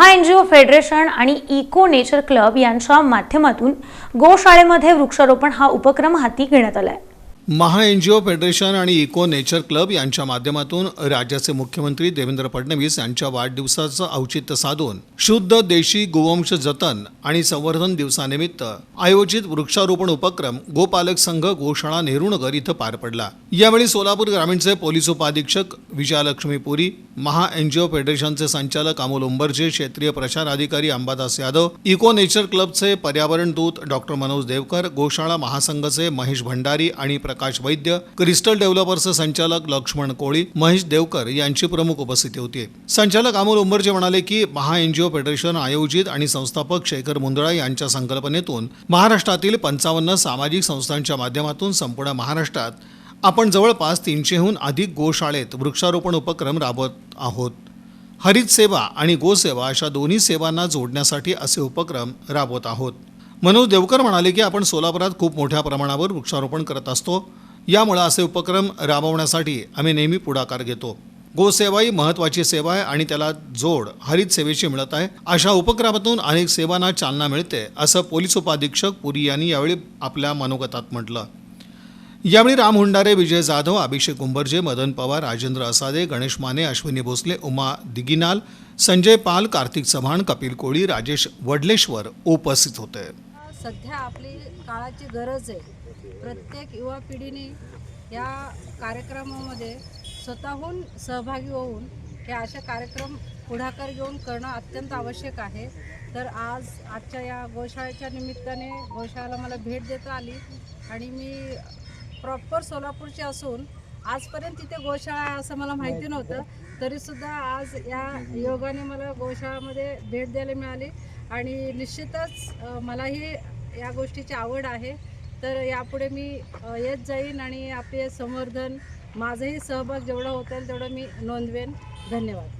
Maha N G O federation आणि eco nature club यांच्या माध्यमातून गोशाळेमध्ये वृक्षारोपण हा उपक्रम हाती घेण्यात आला आहे Maha N G O federation आणि इको नेचर क्लब यांच्या माध्यमातून राज्याचे मुख्यमंत्री देवेंद्र फडणवीस यांच्या वाढदिवसाचं औचित्य साधून शुद्ध देशी गोवंश जतन आणि संवर्धन दिवसानिमित्त आयोजित वृक्षारोपण उपक्रम गोपालक संघ गोशाळा नेहरूनगर इथं पार पडला. यावेळी सोलापूर ग्रामीणचे पोलीस उपाधीक्षक विजयालक्ष्मी पुरी महा एन जी ओ फेडरेशनचे संचालक अमोल उंबरजे क्षेत्रीय प्रचार अधिकारी अंबादास यादव इको नेचर क्लबचे पर्यावरण दूत डॉक्टर मनोज देवकर गोशाळा महासंघचे महेश भंडारी आणि प्रकाश वैद्य क्रिस्टल डेव्हलपर्सचे संचालक लक्ष्मण कोळी महेश देवकर यांची प्रमुख उपस्थिती होती. संचालक अमोल उंबरजे म्हणाले की महा एन जी ओ फेडरेशन आयोजित आणि संस्थापक शेखर मुंदळा यांच्या संकल्पनेतून महाराष्ट्रातील पंचावन्न सामाजिक संस्थांच्या माध्यमातून संपूर्ण महाराष्ट्रात आपण जवळपास तीनशेहून अधिक गोशाळेत वृक्षारोपण उपक्रम राबवत आहोत. हरित सेवा आणि गोसेवा अशा दोन्ही सेवांना जोडण्यासाठी असे उपक्रम राबवत आहोत. मनोज देवकर म्हणाले की आपण सोलापुरात खूप मोठ्या प्रमाणावर वृक्षारोपण करत असतो. यामुळे असे उपक्रम राबवण्यासाठी आम्ही नेहमी पुढाकार घेतो. गोसेवा ही महत्त्वाची सेवा आहे आणि त्याला जोड हरित सेवेची मिळत आहे. अशा उपक्रमातून अनेक सेवांना चालना मिळते असं पोलीस उपाधीक्षक पुरी यांनी यावेळी आपल्या मनोगतात म्हटलं. यावेळी राम हुंडारे विजय जाधव अभिषेक उंबरजे मदन पवार राजेंद्र असादे गणेश माने अश्विनी भोसले उमा दिगिनाल संजय पाल कार्तिक चव्हाण कपिल कोळी राजेश वडलेश्वर उपस्थित होते. सध्या आपली काळाची गरज आहे. प्रत्येक युवा पिढीने या कार्यक्रमामध्ये स्वतःहून सहभागी होऊन हे असे कार्यक्रम पुढाकार घेऊन करणं अत्यंत आवश्यक आहे. तर आज आजच्या या गोशाळेच्या निमित्ताने गोशाळेला मला भेट देता आली आणि मी प्रॉपर सोलापूरची असून आजपर्यंत तिथे गोशाळा आहे असं मला माहिती नव्हतं. तरीसुद्धा आज या योगाने मला गोशाळामध्ये भेट द्यायला मिळाली. आणि निश्चितच मलाही या गोष्टीची आवड आहे. तर यापुढे मी येत जाईन आणि आपले संवर्धन माझंही सहभाग जेवढा होता येईल तेवढं मी नोंदवेन. धन्यवाद.